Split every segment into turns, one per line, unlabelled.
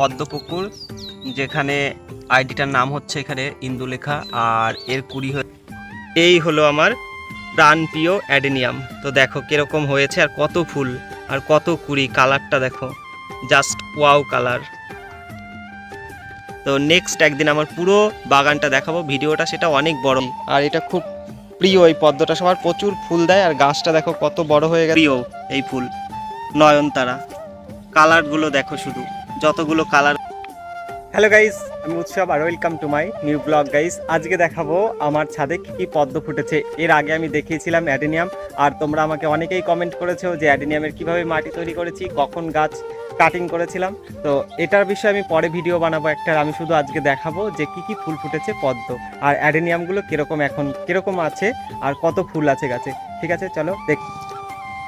পদ্মপুকুর যেখানে আইডিটার নাম হচ্ছে এখানে ইন্দুলেখা, আর এর কুড়ি এই হলো আমার প্রাণপ্রিয় অ্যাডেনিয়াম। তো দেখো কীরকম হয়েছে আর কত ফুল আর কত কুড়ি কালারটা দেখো, জাস্ট ওয়াও কালার। তো নেক্সট একদিন আমার পুরো বাগানটা দেখাবো, ভিডিওটা সেটা অনেক বড়। আর এটা খুব প্রিয় এই পদ্মটা, সবার প্রচুর ফুল দেয় আর গাছটা দেখো কত বড় হয়ে গেছে। প্রিয় এই ফুল, নয়নতারা। কালারগুলো দেখো শুধু। যতগুলো কালার হ্যালো গাইস আমি উৎসব আর welcome to my new blog guys আজকে দেখাবো আমার ছাদে কি কি পদ্ম ফুটেছে। এর আগে আমি দেখিয়েছিলাম অ্যাডেনিয়াম। আর তোমরা আমাকে অনেকেই কমেন্ট করেছ যে অ্যাডেনিয়ামের কীভাবে মাটি তৈরি করেছি কখন গাছ কাটিং করেছিলাম। তো এটার বিষয়ে আমি পরে ভিডিও বানাবো একটা। আমি শুধু আজকে দেখাবো যে কি কি ফুল ফুটেছে পদ্ম। আর অ্যাডেনিয়ামগুলো কীরকম এখন কীরকম আছে আর কত ফুল আছে গাছে। ঠিক আছে চলো দেখ।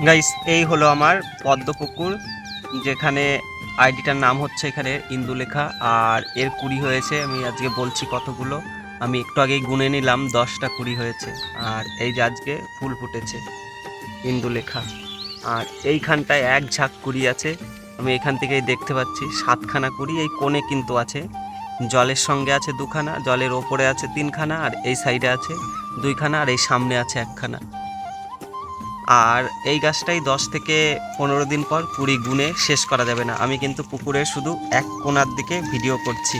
গাইস এই হলো আমার পদ্ম পুকুর যেখানে আইডিটার নাম হচ্ছে এখানে ইন্দুলেখা, আর এর কুড়ি হয়েছে, আমি আজকে বলছি কতগুলো। আমি একটু আগেই গুনে নিলাম, দশটা কুড়ি হয়েছে। আর এই যে আজকে ফুল ফুটেছে ইন্দুলেখা। আর এইখানটায় এক ঝাঁক কুড়ি আছে, আমি এখান থেকেই দেখতে পাচ্ছি, সাতখানা কুড়ি, এই কোণে কিন্তু আছে। জলের সঙ্গে আছে দুখানা, জলের ওপরে আছে তিনখানা, আর এই সাইডে আছে দুইখানা, আর এই সামনে আছে একখানা। আর এই গাছটাই দশ থেকে পনেরো দিন পর পুরি গুনে শেষ করা যাবে না। আমি কিন্তু পুকুরের শুধু এক কোনার দিকে ভিডিও করছি।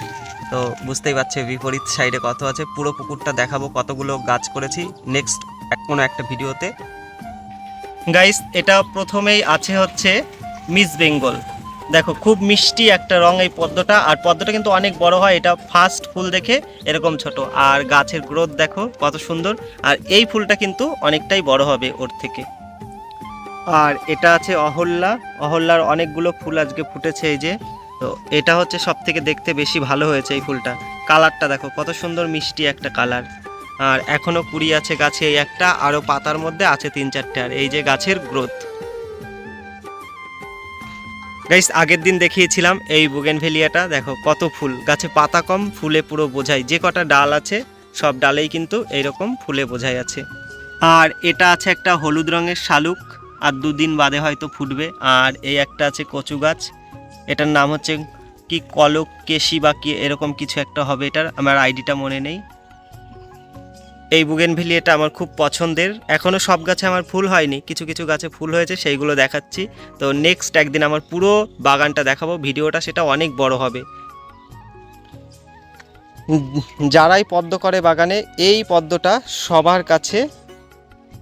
তো বুঝতেই পারছে, বিপরীত সাইডে কত আছে? পুরো পুকুরটা দেখাবো, কতগুলো গাছ করেছি নেক্সট এক কোনো একটা ভিডিওতে। গাইস এটা প্রথমেই আছে হচ্ছে মিস বেঙ্গল দেখো, খুব মিষ্টি একটা রং এই পদ্মটা, আর পদ্মটা কিন্তু অনেক বড় হয়, এটা ফার্স্ট ফুল দেখে এরকম ছোট। আর গাছের গ্রোথ দেখো, কত সুন্দর। আর এই ফুলটা কিন্তু অনেকটাই বড় হবে ওর থেকে। আর এটা আছে অহল্যা। অহল্যার অনেকগুলো ফুল আজকে ফুটেছে এই যে। তো এটা হচ্ছে সব থেকে দেখতে বেশি ভালো হয়েছে এই ফুলটা। কালারটা দেখো, কত সুন্দর মিষ্টি একটা কালার। আর এখনও কুড়ি আছে গাছে এই একটা, আরও পাতার মধ্যে আছে তিন চারটে। আর এই যে গাছের গ্রোথ গাইস আগের দিন দেখিয়েছিলাম এই বুগেনভেলিয়াটা দেখো, কত ফুল। গাছে পাতা কম, ফুলে পুরো বোঝাই। যে কটা ডাল আছে, সব ডালেই কিন্তু এইরকম ফুলে বোঝাই আছে। আর এটা আছে একটা হলুদ রঙের শালুক, আর দুদিন বাদে হয়তো ফুটবে। আর এই একটা আছে কচু গাছ। এটার নাম হচ্ছে কি কলক কেশি বা কি, এরকম কিছু একটা হবে এটার। আমার আইডিটা মনে নেই। এই বুগেনভেলি এটা আমার খুব পছন্দের। এখনও সব গাছে আমার ফুল হয়নি, কিছু কিছু গাছে ফুল হয়েছে, সেইগুলো দেখাচ্ছি। তো নেক্সট একদিন আমার পুরো বাগানটা দেখাবো, ভিডিওটা সেটা অনেক বড় হবে। যারাই পদ্ম করে বাগানে, এই পদ্মটা সবার কাছে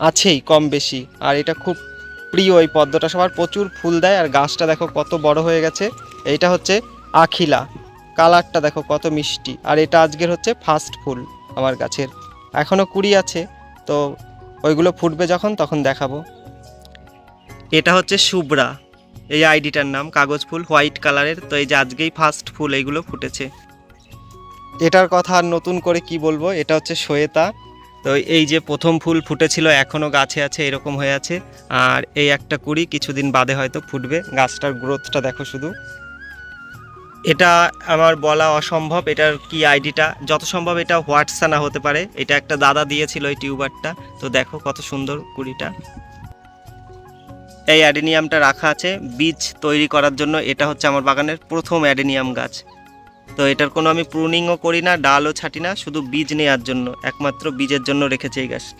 আছেই কম বেশি। আর এটা খুব প্রিয় এই পদ্মটা, সবার প্রচুর ফুল দেয়। আর গাছটা দেখো কত বড় হয়ে গেছে। এইটা হচ্ছে আখিলা, কালারটা দেখো কত মিষ্টি। আর এটা আজকের হচ্ছে ফার্স্ট ফুল আমার গাছের। এখনও কুড়ি আছে, তো ওইগুলো ফুটবে যখন তখন দেখাবো। এটা হচ্ছে শুভ্রা, এই আইডিটার নাম, কাগজ ফুল, হোয়াইট কালারের, তো এই যে আজকেই ফার্স্ট ফুল এইগুলো ফুটেছে। এটার কথা আর নতুন করে কি বলব, এটা হচ্ছে শ্বেতা, তো এই যে প্রথম ফুল ফুটেছিল এখনও গাছে আছে, এরকম হয়ে আছে। আর এই একটা কুড়ি, কিছুদিন বাদে হয়তো ফুটবে, গাছটার গ্রোথটা দেখো শুধু। এটা আমার বলা অসম্ভব, এটার কি আইডিটা? যত সম্ভব এটা হোয়াটসানা হতে পারে। এটা একটা দাদা দিয়েছিল এই টিউবারটা। তো দেখো কত সুন্দর কুড়িটা। এই অ্যাডেনিয়ামটা রাখা আছে বীজ তৈরি করার জন্য। এটা হচ্ছে আমার বাগানের প্রথম অ্যাডেনিয়াম গাছ। তো এটার কোনো আমি প্রুনিংও করি না, ডালও ছাটি না, শুধু বীজ নেওয়ার জন্য। একমাত্র বীজের জন্য রেখেছি এই গাছ।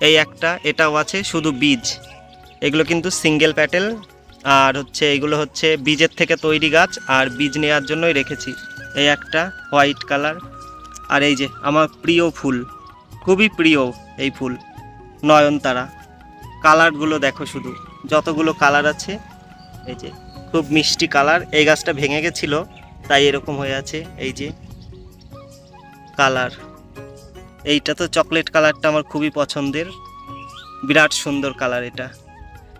এই একটা, এটাও আছে শুধু বীজ। এগুলো কিন্তু সিঙ্গেল প্যাটেল আর হচ্ছে এগুলো হচ্ছে বীজের থেকে তৈরি গাছ, আর বীজ নেওয়ার জন্যই রেখেছি। এই একটা হোয়াইট কালার। আর এই যে আমার প্রিয় ফুল, খুবই প্রিয় এই ফুল, নয়নতারা। কালারগুলো দেখো শুধু, যতগুলো কালার আছে, এই যে খুব মিষ্টি কালার। এই গাছটা ভেঙে গেছিল, তাই এরকম হয়ে আছে, এই যে কালার। এইটা তো চকলেট কালারটা আমার খুবই পছন্দের। বিরাট সুন্দর কালার এটা।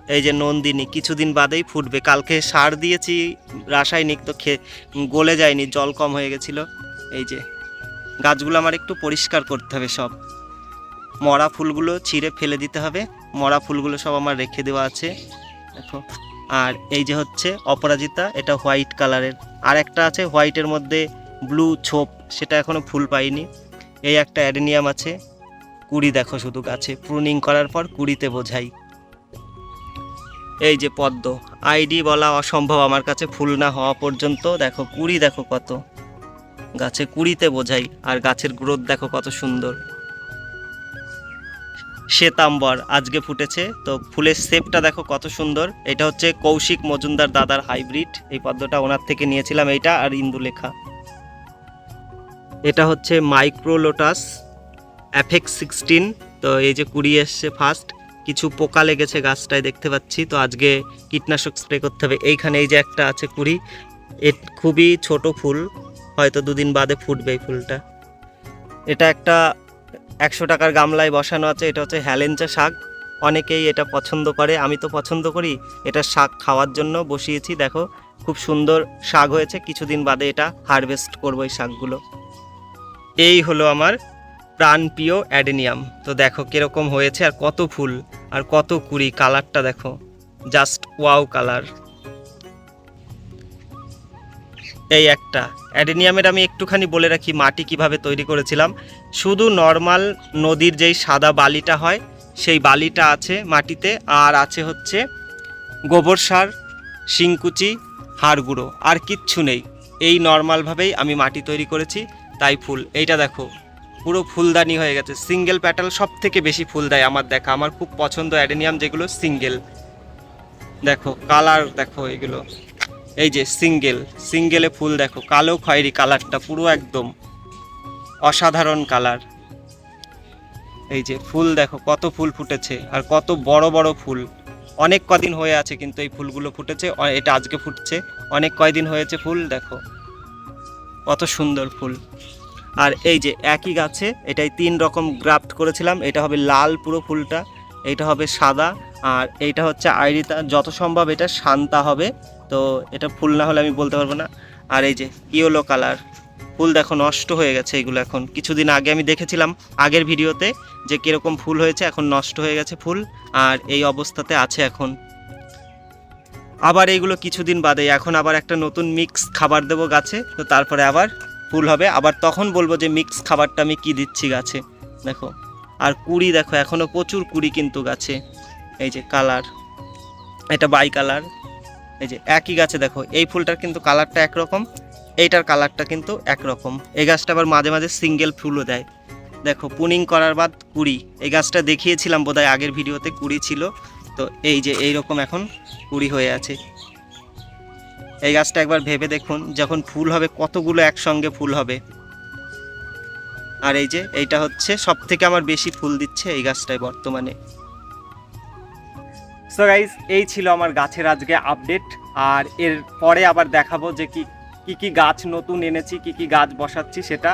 এই যে নন্দিনী, কিছুদিন বাদেই ফুটবে। কালকে সার দিয়েছি, রাসায়নিক তো খে গলে যায়নি, জল কম হয়ে গেছিল। এই যে, গাছগুলো আমার একটু পরিষ্কার করতে হবে সব। মরা ফুলগুলো ছিঁড়ে ফেলে দিতে হবে। মরা ফুলগুলো সব আমার রেখে দেওয়া আছে। দেখো। আর এই যে হচ্ছে অপরাজিতা, এটা হোয়াইট কালারের। আর একটা আছে হোয়াইটের মধ্যে ব্লু ছোপ, সেটা এখনও ফুল পাইনি। এই একটা অ্যাডেনিয়াম আছে। কুড়ি দেখো শুধু গাছে। প্রুনিং করার পর কুড়িতে বোঝাই। এই যে পদ্ম, আইডি বলা অসম্ভব আমার কাছে ফুল না হওয়া পর্যন্ত, দেখো কুড়ি দেখো কত। গাছে কুড়িতে বোঝাই, আর গাছের গ্রোথ দেখো কত সুন্দর। শ্বেতাম্বর, আজকে ফুটেছে, তো ফুলের শেপটা দেখো কত সুন্দর। এটা হচ্ছে কৌশিক মজুমদার দাদার হাইব্রিড, এই পদ্মটা ওনার থেকে নিয়েছিলাম এইটা আর ইন্দুলেখা এটা হচ্ছে মাইক্রোলোটাস অ্যাফেক্স সিক্সটিন, তো এই যে কুড়ি এসছে ফার্স্ট কিছু পোকা লেগেছে গাছটায় দেখতে পাচ্ছি। তো আজকে কীটনাশক স্প্রে করতে হবে। এইখানে এই যে একটা আছে কুড়ি এ খুবই ছোট ফুল, হয়তো দুদিন বাদে ফুটবে এই ফুলটা। এটা একটা একশো টাকার গামলায় বসানো আছে, এটা হচ্ছে হ্যালেঞ্চা শাক। অনেকেই এটা পছন্দ করে, আমি তো পছন্দ করি। এটা শাক খাওয়ার জন্য বসিয়েছি, দেখো, খুব সুন্দর শাক হয়েছে। কিছুদিন বাদে এটা হারভেস্ট করব এই শাকগুলো। এই হলো আমার প্রাণপ্রিয় অ্যাডেনিয়াম। তো দেখো কীরকম হয়েছে আর কত ফুল। আর কত কুড়ি কালারটা দেখো। Just wow colour. এই একটা। অ্যাডেনিয়ামের আমি একটুখানি বলে রাখি, মাটি কীভাবে তৈরি করেছিলাম। শুধু নর্মাল নদীর যেই সাদা বালিটা হয়, সেই বালিটা আছে মাটিতে। আর আছে হচ্ছে গোবর সার, শিংকুচি হাড় গুঁড়ো আর কিচ্ছু নেই। এই নর্মালভাবেই আমি মাটি তৈরি করেছি, তাই ফুল। এইটা দেখো। পুরো ফুলদানি হয়ে গেছে। সিঙ্গেল প্যাটাল সব থেকে বেশি ফুল দেয় আমার দেখা। আমার খুব পছন্দ অ্যাডেনিয়াম, যেগুলো সিঙ্গেল দেখো কালার দেখো এগুলো। এই যে সিঙ্গেল সিঙ্গেলে ফুল দেখো, কালো খয়েরি কালারটা পুরো একদম অসাধারণ কালার এই যে ফুল দেখো, কত ফুল ফুটেছে আর কত বড় বড় ফুল। অনেক কদিন হয়ে আছে কিন্তু এই ফুলগুলো ফুটেছে এটা আজকে ফুটছে। অনেক কয়দিন হয়েছে ফুল দেখো। কত সুন্দর ফুল। আর এই যে একই গাছে এটাই তিন রকম গ্রাফট করেছিলাম, এটা হবে লাল পুরো ফুলটা, এইটা হবে সাদা, আর এইটা হচ্ছে আইরিতা, যত সম্ভব এটা শান্তা হবে, তো এটা ফুল না হলে আমি বলতে পারব না। আর এই যে ইয়েলো কালার, ফুল দেখো নষ্ট হয়ে গেছে এগুলো এখন। কিছুদিন আগে আমি দেখেছিলাম আগের ভিডিওতে যে কীরকম ফুল হয়েছে, এখন নষ্ট হয়ে গেছে ফুল, আর এই অবস্থাতে আছে এখন। আবার এইগুলো কিছুদিন বাদে, এখন আবার একটা নতুন মিক্স খাবার দেবো গাছে, তো তারপরে আবার ফুল হবে। আবার তখন বলব যে মিক্স খাবারটা আমি কি দিচ্ছি গাছে। দেখো, আর কুড়ি দেখো, এখনও প্রচুর কুড়ি কিন্তু গাছে। এই যে কালার এটা বাই কালার এই যে একই গাছে দেখো, এই ফুলটার কিন্তু কালারটা একরকম, এইটার কালারটা কিন্তু একরকম। এই গাছটা আবার মাঝে মাঝে সিঙ্গেল ফুলও দেয়। দেখো পুনিং করার বাদ কুড়ি। এই গাছটা দেখিয়েছিলাম বোধহয় আগের ভিডিওতে কুড়ি ছিল। তো এই যে এই রকম এখন কুড়ি হয়ে আছে। এই গাছটা একবার ভেবে দেখুন যখন ফুল হবে কতগুলো একসঙ্গে ফুল হবে। আর এই যে, এইটা হচ্ছে সব থেকে আমার বেশি ফুল দিচ্ছে এই গাছটায় বর্তমানে। সো গাইজ এই ছিল আমার গাছের আজকে আপডেট আর এর পরে আবার দেখাবো যে কি কি কি গাছ নতুন এনেছি, কি কি গাছ বসাচ্ছি সেটা।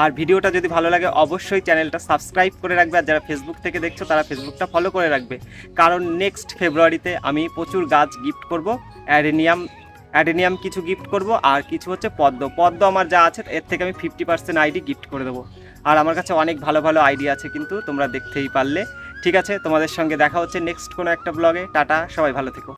আর ভিডিওটা যদি ভালো লাগে অবশ্যই চ্যানেলটা সাবস্ক্রাইব করে রাখবে, আর যারা ফেসবুক থেকে দেখছ তারা ফেসবুকটা ফলো করে রাখবে। কারণ নেক্সট ফেব্রুয়ারিতে আমি প্রচুর গাছ গিফট করব অ্যাডেনিয়াম অ্যাডেনিয়াম কিছু গিফট করব, আর কিছু হচ্ছে পদ্ম। পদ্ম আমার যা আছে, এর থেকে আমি ফিফটি পার্সেন্ট আইডি গিফট করে দেবো। আর আমার কাছে অনেক ভালো ভালো আইডি আছে কিন্তু তোমরা দেখতেই পারলে। ঠিক আছে, তোমাদের সঙ্গে দেখা হচ্ছে নেক্সট কোনো একটা ব্লগে টাটা, সবাই ভালো থেকো।